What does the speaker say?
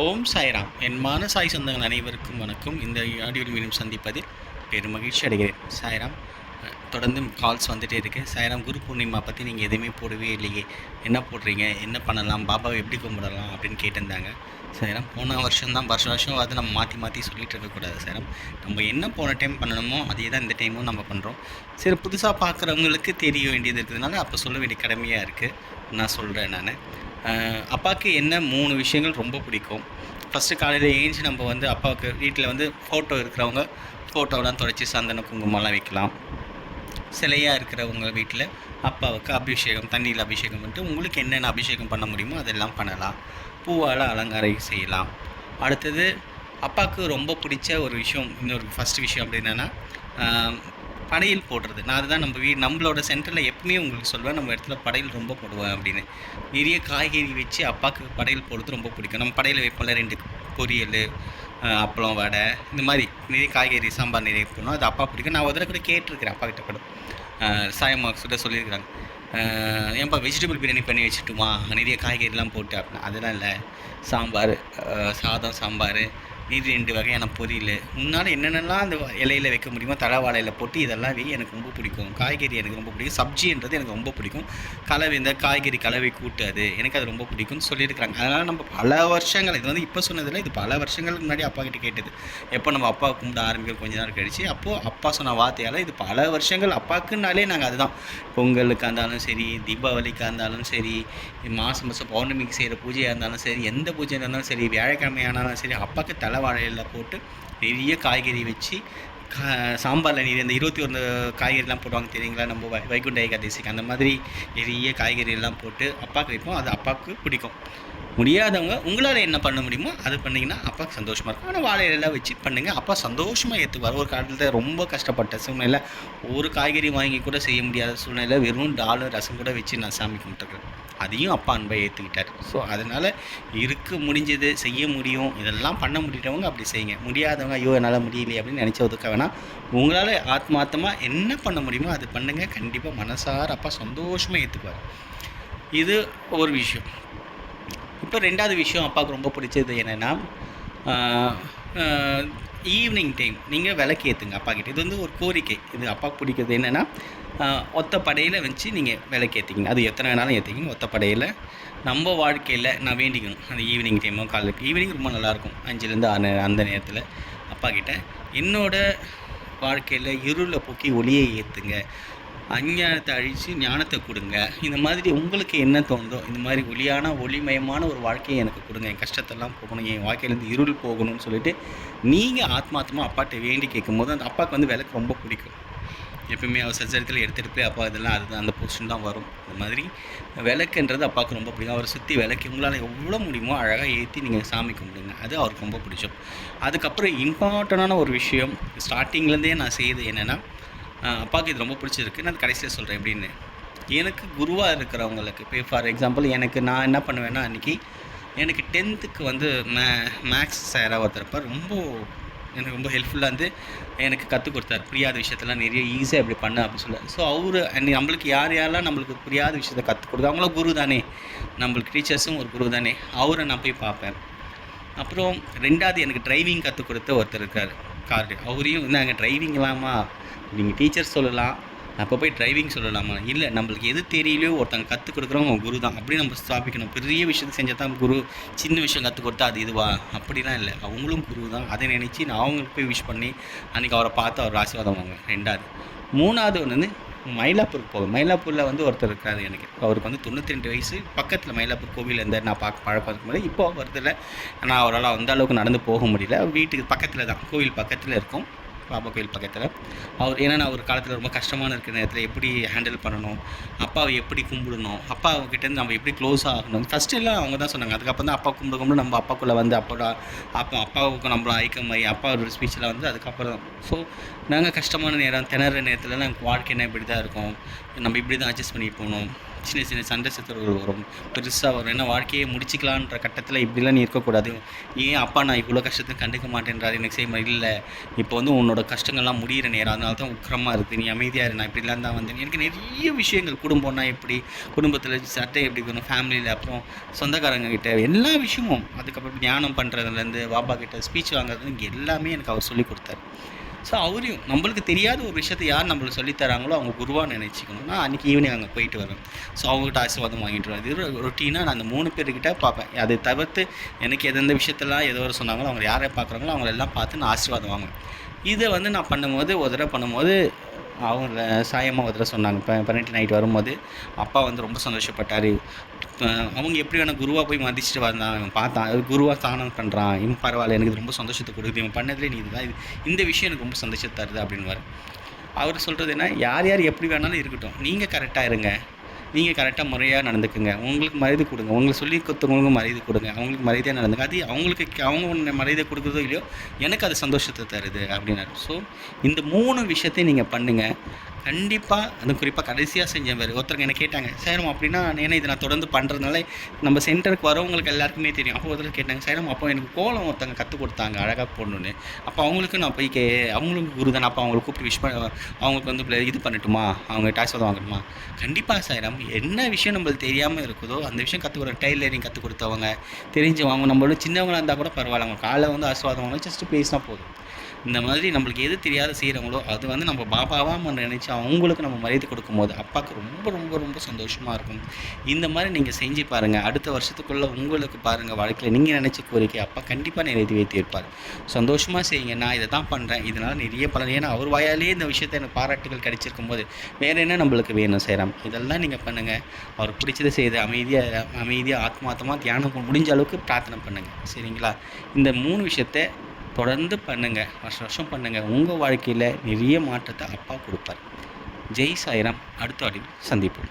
ஓம் சாய்ராம். என் மான சாய் சொந்தங்கள் அனைவருக்கும் வணக்கம். இந்த ஆடியோ மீண்டும் சந்திப்பதில் பெரும் மகிழ்ச்சி அடைகிறேன். சாய்ராம் தொடர்ந்து கால்ஸ் வந்துகிட்டே இருக்கு. சாய்ராம் குரு பூர்ணிமா பற்றி நீங்கள் எதுவுமே போடவே இல்லையே. என்ன போடுறீங்க? என்ன பண்ணலாம்? பாபாவை எப்படி கும்பிடலாம்? அப்படின்னு கேட்டிருந்தாங்க. சாய்ராம் போன வருஷம் தான் வருஷம் வருஷம் அது நம்ம மாற்றி மாற்றி சொல்லிட்டு இருக்கக்கூடாது சாய்ராம். நம்ம என்ன போன டைம் பண்ணணுமோ அதே தான் இந்த டைமும் நம்ம பண்ணுறோம் சரி புதுசாக பார்க்குறவங்களுக்கு தெரிய வேண்டியது இருக்கிறதுனால அப்போ சொல்ல வேண்டிய கடமையாக இருக்குது நான் சொல்கிறேன் நான். அப்பாவுக்கு என்ன மூணு விஷயங்கள் ரொம்ப பிடிக்கும். ஃபஸ்ட்டு காலையில் ஏஞ்சி நம்ம வந்து அப்பாவுக்கு வீட்டில் வந்து ஃபோட்டோ இருக்கிறவங்க ஃபோட்டோலாம் தொடச்சி சந்தன குங்குமம்லாம் வைக்கலாம். சிலையாக இருக்கிறவங்க வீட்டில் அப்பாவுக்கு அபிஷேகம் தண்ணியில் அபிஷேகம் பண்ணிட்டு உங்களுக்கு என்னென்ன அபிஷேகம் பண்ண முடியுமோ அதெல்லாம் பண்ணலாம். பூவால் அலங்காரம் செய்யலாம். அடுத்தது அப்பாவுக்கு ரொம்ப பிடிச்ச ஒரு விஷயம் இன்னொரு ஃபஸ்ட் விஷயம் அப்படி என்னென்னா படையல் போடுறது. நான் அதுதான் நம்ம வீ நம்மளோட சென்டரில் எப்பவுமே உங்களுக்கு சொல்லுவேன் நம்ம இடத்துல படையல் ரொம்ப போடுவேன் அப்படின்னு. நிறைய காய்கறி வச்சு அப்பாவுக்கு படையல் போடுறது ரொம்ப பிடிக்கும். நம்ம படையல் வைப்போம்ல ரெண்டு பொரியல் அப்பளம் வடை இந்த மாதிரி நிறைய காய்கறி சாம்பார் நிறைய போடணும். அது அப்பா பிடிக்கும். நான் ஒரு கூட கேட்டிருக்கிறேன் அப்பா கிட்ட கூட. அஹ் சாயம்மா கிட்ட சொல்லியிருக்கிறாங்க. ஏன்பா வெஜிடபிள் பிரியாணி பண்ணி வச்சுட்டுமா? நிறைய காய்கறிலாம் போட்டு அப்படின்னா அதெல்லாம் இல்லை. சாம்பார் சாதம் சாம்பார் நீர் ரெண்டு வகையான பொரியல். முன்னால் என்னென்னலாம் அந்த இலையில் வைக்க முடியுமோ தலைவாழையில் போட்டு இதெல்லாம் வை எனக்கு ரொம்ப பிடிக்கும். காய்கறி எனக்கு ரொம்ப பிடிக்கும். சப்ஜின்றது எனக்கு ரொம்ப பிடிக்கும். கலவை இந்த காய்கறி கலவை கூட்டு அது எனக்கு அது ரொம்ப பிடிக்கும்னு சொல்லியிருக்கிறாங்க. அதனால் நம்ம பல வருஷங்கள் இது வந்து இப்போ சொன்னதில்லை இது பல வருஷங்களுக்கு முன்னாடி அப்பா கிட்டே கேட்டது. எப்போ நம்ம அப்பா கும்பிட ஆரம்பிக்க கொஞ்ச நேரம் கழிச்சு அப்போது அப்பா சொன்ன வார்த்தையால் இது பல வருஷங்கள் அப்பாக்குனாலே நாங்கள் அதுதான். பொங்கலுக்கு இருந்தாலும் சரி தீபாவளிக்காக இருந்தாலும் சரி மாதம் மாதம் பௌர்ணமிக்கு செய்கிற பூஜையாக இருந்தாலும் சரி எந்த பூஜையாக இருந்தாலும் சரி வியாழக்கிழமையானாலும் சரி அப்பாவுக்கு தலை தலைவாழையில் போட்டு நிறைய காய்கறி வச்சு கா சாம்பாரில் நீர் இந்த இருபத்தி ஒன்று காய்கறிலாம் போடுவாங்க தெரியுங்களா? நம்ம வை வைகுண்ட ஏகாதசிக்கு அந்த மாதிரி நிறைய காய்கறிகள்லாம் போட்டு அப்பாவுக்கு வைப்போம். அது அப்பாவுக்கு பிடிக்கும். முடியாதவங்க உங்களால் என்ன பண்ண முடியுமோ அது பண்ணிங்கன்னா அப்பாவுக்கு சந்தோஷமாக இருக்கும். ஆனால் வாழை இலையெல்லாம் வச்சு பண்ணுங்கள் அப்பா சந்தோஷமாக ஏற்றுக்குவார் ஒரு காலத்தில் ரொம்ப கஷ்டப்பட்ட சூழ்நிலை ஒரு காய்கறி வாங்கி கூட செய்ய முடியாத சூழ்நிலை வெறும் டாலர் ரசம் கூட வச்சு நான் சாமி கும்பிட்டுருக்கேன். அதையும் அப்பா அன்பை ஏற்றுக்கிட்டார் ஸோ அதனால் இருக்க முடிஞ்சது செய்ய முடியும். இதெல்லாம் பண்ண முடியறவங்க அப்படி செய்யுங்க. முடியாதவங்க ஐயோ என்னால் முடியலையே அப்படின்னு நினச்ச ஒதுக்க வேணாம். உங்களால் ஆத்மார்த்தமாக என்ன பண்ண முடியுமோ அது பண்ணுங்கள் கண்டிப்பாக மனசார அப்பா சந்தோஷமாக ஏற்றுக்குவார் இது ஒரு விஷயம். இப்போ ரெண்டாவது விஷயம் அப்பாவுக்கு ரொம்ப பிடிச்சது என்னென்னா ஈவினிங் டைம் நீங்கள் விளக்கு ஏற்றுங்க அப்பா கிட்ட. இது வந்து ஒரு கோரிக்கை. இது அப்பாவுக்கு பிடிக்கிறது என்னென்னா ஒத்த படையில் வச்சு நீங்கள் விளக்கு ஏற்றிக்கிங்க அது எத்தனை வேணாலும் ஏற்றிக்கிங்க ஒத்த படையில். நம்ம வாழ்க்கையில் நான் வேண்டிக்கணும். அந்த ஈவினிங் டைமோ காலைக்கு ஈவினிங் ரொம்ப நல்லாயிருக்கும் அஞ்சுலேருந்து ஆறு அந்த நேரத்தில் அப்பா கிட்ட. என்னோட வாழ்க்கையில் இருளை போக்கி ஒளியை ஏற்றுங்க அஞ்ஞானத்தை அழித்து ஞானத்தை கொடுங்க. இந்த மாதிரி உங்களுக்கு என்ன தோணுதோ இந்த மாதிரி ஒளியான ஒளிமயமான ஒரு வாழ்க்கையை எனக்கு கொடுங்க. என் கஷ்டத்தெல்லாம் போகணும் என் வாழ்க்கையிலேருந்து இருள் போகணும்னு சொல்லிட்டு நீங்கள் ஆத்மாத்மா அப்பாட்ட வேண்டி கேட்கும்போது அந்த அப்பாவுக்கு வந்து விளக்கு ரொம்ப பிடிக்கும். எப்பவுமே அவர் சச்சரத்தில் எடுத்துகிட்டு போய் அப்பா இதெல்லாம் அதுதான் அந்த பொசிஷன் தான் வரும். இந்த மாதிரி விளக்குன்றது அப்பாவுக்கு ரொம்ப பிடிக்கும். அவரை சுற்றி விளக்கு உங்களால் எவ்வளோ முடியுமோ அழகாக ஏற்றி நீங்கள் சாமி கும்பிடுங்க. அது அவருக்கு ரொம்ப பிடிச்சோம் அதுக்கப்புறம் இம்பார்ட்டண்டான ஒரு விஷயம் ஸ்டார்டிங்லேருந்தே நான் செய்யுது என்னென்னா அப்பாவுக்கு இது ரொம்ப பிடிச்சிருக்கு. நான் கடைசியில் சொல்கிறேன் எப்படின்னு. எனக்கு குருவாக இருக்கிறவங்களுக்கு இப்போ ஃபார் எக்ஸாம்பிள் எனக்கு நான் என்ன பண்ணுவேன்னா அன்றைக்கி எனக்கு டென்த்துக்கு வந்து மே மேக்ஸ் சாராக ஒருத்தரப்ப ரொம்ப எனக்கு ரொம்ப ஹெல்ப்ஃபுல்லாக இருந்து எனக்கு கற்றுக் கொடுத்தாரு. புரியாத விஷயத்தெல்லாம் நிறைய ஈஸியாக இப்படி பண்ண அப்படின்னு சொல்ல. ஸோ அவர் நம்மளுக்கு யார் யாரெல்லாம் நம்மளுக்கு புரியாத விஷயத்தை கற்றுக் கொடுத்தா அவங்களும் குரு தானே. நம்மளுக்கு டீச்சர்ஸும் ஒரு குரு தானே. அவரை நான் போய் பார்ப்பேன். அப்புறம் ரெண்டாவது எனக்கு டிரைவிங் கற்றுக் கொடுத்த ஒருத்தர் இருக்கார். கார் அவரையும் நாங்கள் டிரைவிங்லாமா நீங்கள் டீச்சர் சொல்லலாம். அப்போ போய் டிரைவிங் சொல்லலாமா? இல்லை நம்மளுக்கு எது தெரியலையோ ஒருத்தங்க கற்றுக் கொடுக்குறவங்க குரு தான். அப்படி நம்ம ஸ்தாபிக்கணும். பெரிய விஷயத்தை செஞ்சால் தான் குரு சின்ன விஷயம் கற்றுக் கொடுத்தா அது இதுவா? அப்படிலாம் இல்லை. அவங்களும் குரு தான். அதை நினச்சி நான் அவங்களுக்கு போய் விஷ் பண்ணி அன்றைக்கி அவரை பார்த்து அவர் ஆசீர்வாதம் வாங்க ரெண்டாவது. மூணாவது ஒன்று வந்து மயிலாப்பூர் போகும் மயிலாப்பூரில் வந்து ஒருத்தர் இருக்காரு எனக்கு. அவருக்கு வந்து தொண்ணூற்றி ரெண்டு வயசு. பக்கத்தில் மயிலாப்பூர் கோவில் இருந்தார். நான் பார்க்க பழக்கம் இருக்கும்போது இப்போ வருதில்ல. நான் அவரால் அந்த அளவுக்கு நடந்து போக முடியல. வீட்டுக்கு பக்கத்தில் தான். கோவில் பக்கத்தில் இருக்கும். பாபா கோயில் பக்கத்தில். அவர் ஏன்னா நான் ஒரு காலத்தில் ரொம்ப கஷ்டமான இருக்கிற நேரத்தில் எப்படி ஹேண்டில் பண்ணணும் அப்பாவை எப்படி கும்பிடணும் அப்பா கிட்டேருந்து நம்ம எப்படி க்ளோஸ் ஆகணும் ஃபஸ்ட்டு எல்லாம் அவங்க தான் சொன்னாங்க. அதுக்கப்புறம் தான் அப்பா கும்பிட கும்பிட நம்ம அப்பாக்குள்ளே வந்து அப்போட அப்போ அப்பாவுக்கு நம்மளும் ஐக்கமாயி அப்பா ஒரு ஸ்பீச்சில் வந்து அதுக்கப்புறம் தான். ஸோ நாங்கள் கஷ்டமான நேரம் திணற நேரத்தில் நாங்கள் வாழ்க்கை என்ன இப்படி தான் இருக்கும் நம்ம இப்படி தான் அட்ஜஸ்ட் பண்ணி போகணும். சின்ன சின்ன சண்டை சத்துறவுகள் வரும். பெருசாக வரும். ஏன்னா வாழ்க்கையை முடிச்சிக்கலான்ற கட்டத்தில் இப்படிலாம் நீ இருக்கக்கூடாது. ஏன் அப்பா நான் இவ்வளோ கஷ்டத்தை கண்டுக்க மாட்டேன்றாரு? எனக்கு செய்ய மாதிரி இல்லை. இப்போ வந்து உன்னோட கஷ்டங்கள்லாம் முடியிற நேரம். அதனால தான் உக்கிரமாக இருக்குது நீ அமைதியாக இரு. நான் இப்படிலாம் தான் வந்தேன். எனக்கு நிறைய விஷயங்கள். குடும்பம்னா எப்படி? குடும்பத்தில் சட்டை எப்படி வரும் ஃபேமிலியில் அப்புறம் சொந்தக்காரங்க கிட்ட எல்லா விஷயமும். அதுக்கப்புறம் தியானம் பண்ணுறதுலேருந்து பாபா கிட்ட ஸ்பீச் வாங்குறது எல்லாமே எனக்கு அவர் சொல்லி கொடுத்தாரு. ஸோ அவரையும் நம்மளுக்கு தெரியாத ஒரு விஷயத்தை யார் நம்மளுக்கு சொல்லித்தராங்களோ அவங்க குருவாக நினச்சிக்கணும்னா அன்றைக்கி ஈவினிங் அங்கே போயிட்டு வருவேன் ஸோ அவங்ககிட்ட ஆசீர்வாதம் வாங்கிட்டு வரேன். இது ரொட்டீனாக நான் அந்த மூணு பேர்கிட்ட பார்ப்பேன். அதை தவிர்த்து எனக்கு எந்தெந்த விஷயத்தெல்லாம் எதோ ஒரு சொன்னாங்களோ அவங்க யாரை பார்க்குறாங்களோ அவங்களெல்லாம் பார்த்து நான் ஆசீர்வாதம் வாங்குவேன். இதை வந்து நான் பண்ணும்போது ஒரு தடவை பண்ணும்போது அவங்க சாயமாக ஒரு சொன்னாங்க. இப்போ பண்ணிட்டு நைட் வரும்போது அப்பா வந்து ரொம்ப சந்தோஷப்பட்டார். அவங்க எப்படி வேணால் குருவாக போய் மதிச்சுட்டு வந்தான் இவன் பார்த்தான். அது குருவாக தானம் பண்ணுறான் இவன் பரவாயில்ல எனக்கு இது ரொம்ப சந்தோஷத்தை கொடுக்குது. இவன் பண்ணதுலேயே நீ இதுதான் இந்த விஷயம் எனக்கு ரொம்ப சந்தோஷத்தை தருது அப்படின்னு அவர் சொல்கிறது என்ன? யார் யார் எப்படி வேணாலும் இருக்கட்டும். நீங்கள் கரெக்டாக இருங்க. நீங்கள் கரெக்டாக முறையாக நடந்துக்குங்க. உங்களுக்கு மரியாதை கொடுங்க. உங்களுக்கு சொல்லி கொடுத்தவங்களுக்கு மரியாதை கொடுங்க. அவங்களுக்கு மரியாதையாக நடந்துங்க. அது அவங்களுக்கு அவங்க ஒன்று மரியாதை கொடுக்குறதோ இல்லையோ எனக்கு அது சந்தோஷத்தை தருது அப்படின்னாரு. ஸோ இந்த மூணு விஷயத்தையும் நீங்கள் பண்ணுங்கள் கண்டிப்பாக அது குறிப்பாக கடைசியாக செஞ்சேன் வேறு ஒருத்தருங்க என்ன கேட்டாங்க சேரம் அப்படின்னா ஏன்னா இதை நான் தொடர்ந்து பண்ணுறதுனால நம்ம சென்டருக்கு வரவங்களுக்கு எல்லாருக்குமே தெரியும். அப்போ ஒருத்தர் கேட்டாங்க சேரம் அப்போ எனக்கு கோலம் ஒருத்தங்க கற்றுக் கொடுத்தாங்க அழகாக போடணுன்னு அப்போ அவங்களுக்கு நான் போய் கே அவங்களும் குரு தானே அப்போ அவங்களை கூப்பிட்டு விஷ் பண்ண அவங்களுக்கு வந்து இது பண்ணட்டுமா? அவங்க டாக்ஸ் வாங்கணுமா? கண்டிப்பாக சேரம் என்ன விஷயம் நம்மளுக்கு தெரியாமல் இருக்குதோ அந்த விஷயம் கற்றுக் கொடுக்க டைலரிங் கற்றுக் கொடுத்தவங்க தெரிஞ்சவங்க நம்மளோட சின்னவங்களா இருந்தால் கூட பரவாயில்ல. அவங்க காலை வந்து ஆஸ்வாதம் வாங்க ஜஸ்ட் பேசினா போதும். இந்த மாதிரி நம்மளுக்கு எது தெரியாத செய்கிறவங்களோ அது வந்து நம்ம பாபாவாக நம்ம நினச்சி அவங்களுக்கு நம்ம மரியாதை கொடுக்கும்போது அப்பாவுக்கு ரொம்ப ரொம்ப ரொம்ப சந்தோஷமாக இருக்கும். இந்த மாதிரி நீங்கள் செஞ்சு பாருங்கள் அடுத்த வருஷத்துக்குள்ளே உங்களுக்கு பாருங்கள் வாழ்க்கையில் நீங்கள் நினச்ச கோரிக்கை அப்பா கண்டிப்பாக நிறைவேற்றி வைத்திருப்பார். சந்தோஷமாக செய்யுங்க. நான் இதை தான் பண்ணுறேன் இதனால் நிறைய பலன். ஏன்னா அவர் வாயாலேயே இந்த விஷயத்தை எனக்கு பாராட்டுகள் கிடைச்சிருக்கும் போது வேறு என்ன நம்மளுக்கு வேணும் செய்கிறோம் இதெல்லாம் நீங்கள் பண்ணுங்கள் அவர் பிடிச்சதை செய்து அமைதியாக அமைதியாக ஆத்மாத்தமாக தியானம் முடிஞ்ச அளவுக்கு பிரார்த்தனை பண்ணுங்கள் சரிங்களா? இந்த மூணு விஷயத்தை தொடர்ந்து பண்ணுங்கள் வருஷம் வருஷம் பண்ணுங்கள் உங்கள் வாழ்க்கையில் நிறைய மாற்றத்தை அப்பா கொடுப்பார். ஜெய் சாய்ராம் அடுத்த வாட்டி சந்திப்போம்.